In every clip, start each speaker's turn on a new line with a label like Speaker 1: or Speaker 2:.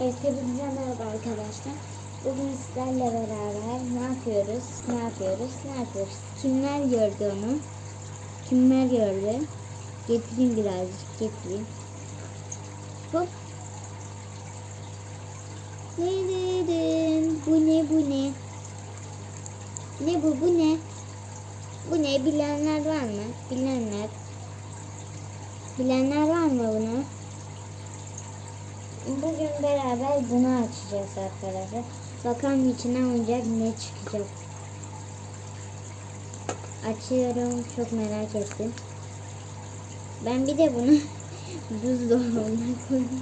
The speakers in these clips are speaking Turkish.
Speaker 1: Evet, hepinize merhaba arkadaşlar. Bugün sizlerle beraber ne yapıyoruz, ne yapıyoruz, ne yapıyoruz? Kimler gördü onu? Kimler gördü? Getireyim birazcık, getireyim. Hop. Ne dedin? Bu ne, bu ne? Ne bu, bu ne? Bu ne? Bilenler var mı? Bilenler. Bilenler var mı bunu? Bugün beraber bunu açacağız arkadaşlar. Bakalım içinden oyuncak ne çıkacak. Açıyorum. Çok merak ettim. Ben bir de bunu buzdolabına koydum.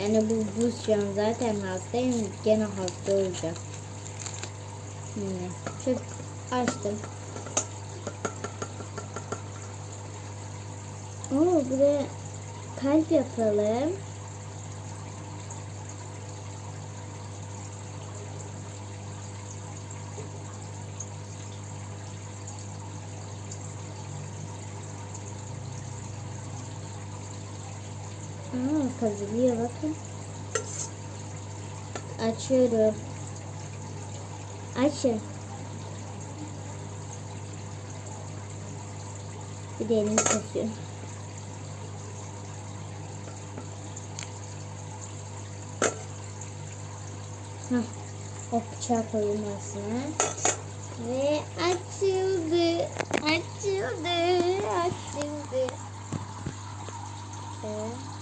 Speaker 1: Yani bu buz şu an zaten hastayım. Gene hasta olacağım. Yine. Çok açtım. Oo buraya kalp yapalım. Aa, kazılıyor bakın. Açıyorum. Açın. Bir de elimi kesiyorum. Hah, o bıçağı koyayım aslında. Ve açıldı. Açıldı. Açıldı. Evet.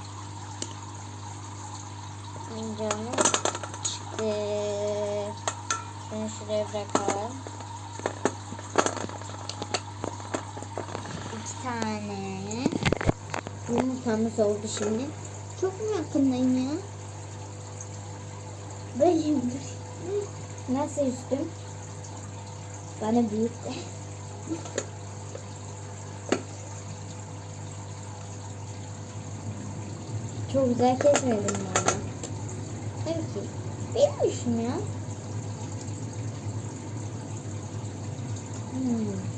Speaker 1: Oyuncağımız çıktı. Şunu şuraya bırakalım. İki tane. Yumurtamız oldu şimdi. Çok mu yakındayım ya? Böyle Nasıl üstüm? Bana büyük de. Çok güzel kesmedim valla. Ki. Benim işim ya. Hmm.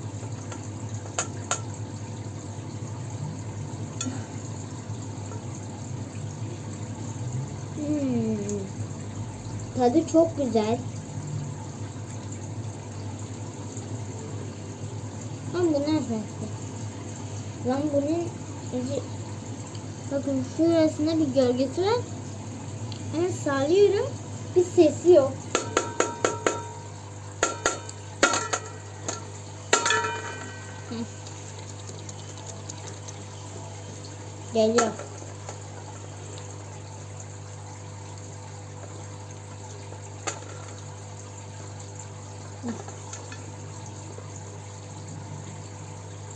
Speaker 1: Hmm. Tadı çok güzel. Ama bu ne farklı? Lan bunun. Bakın şurasında bir gölgesi var. Ama sallıyorum. Bir sesi yok. Geliyor.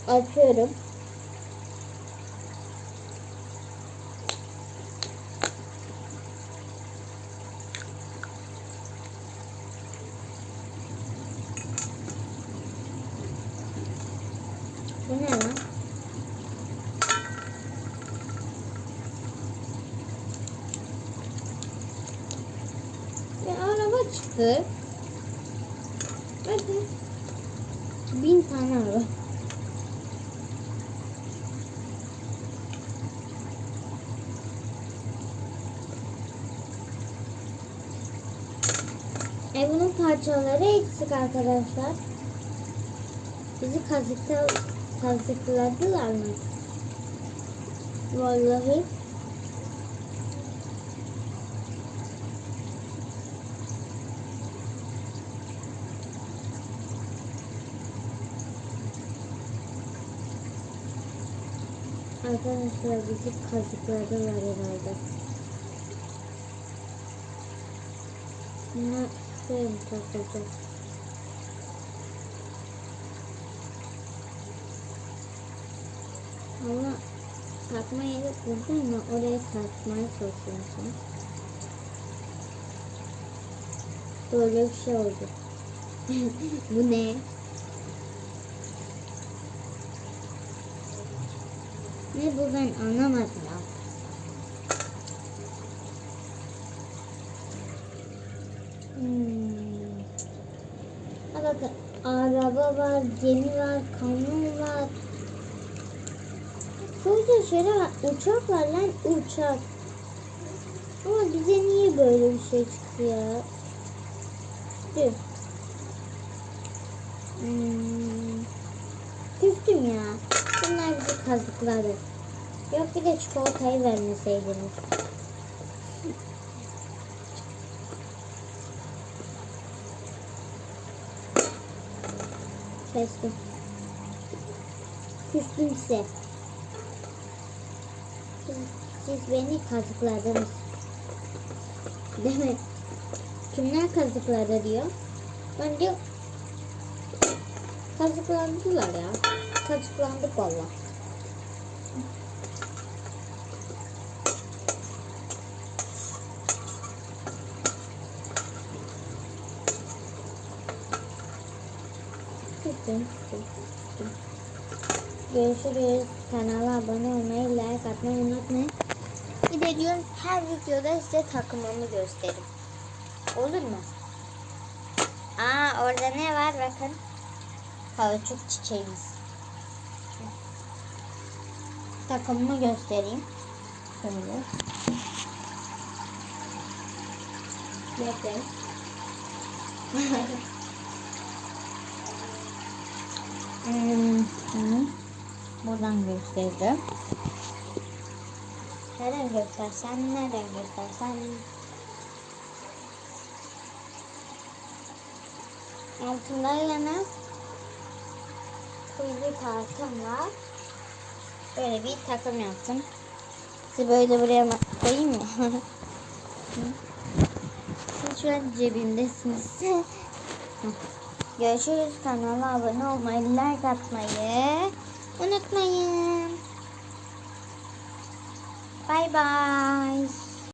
Speaker 1: Açıyorum. Bu ne lan? Bir araba çıktı. Hadi. Bin tane araba. E bunun parçaları eksik arkadaşlar. Bizi kazıkta kazıkladılar mı? Vallahi. Arkadaşlar bizi kazıkladılar herhalde. Bunlar şöyle mi takılacak? Ama takma yeri buldum ama oraya takmaya an. Böyle bir şey oldu. Bu ne? Ne bu ben anlamadım ya. Hmm. Ha bakın araba var, gemi var, kamyon var. Güzel şeyler var. Uçak var lan uçak. Ama bize niye böyle bir şey çıktı ya? Dur. Hmm. Küstüm ya. Bunlar bizi kazıkladı. Yok bir de çikolatayı vermeseydiniz. Kestim. Küstüm size. Siz, siz beni kazıkladınız. Mi? Kimler kazıkladı diyor. Bence kazıklandılar ya. Kazıklandık valla. Görüşürüz. Kanala abone olmayı, like atmayı unutmayın. Bir her videoda size takımımı gösterin. Olur mu? Aa orada ne var bakın. Kauçuk çiçeğimiz. Takımımı göstereyim. Şöyle. Bekle. Hmm. Buradan gösterdim. Nereden göstersen, nereden göstersen. Altında yine kuyruğu tartım var. Böyle bir takım yaptım. Sizi böyle buraya koyayım mı? Siz şu an cebimdesiniz. Görüşürüz. Kanala abone olmayı, like atmayı unutmayın. Bye bye.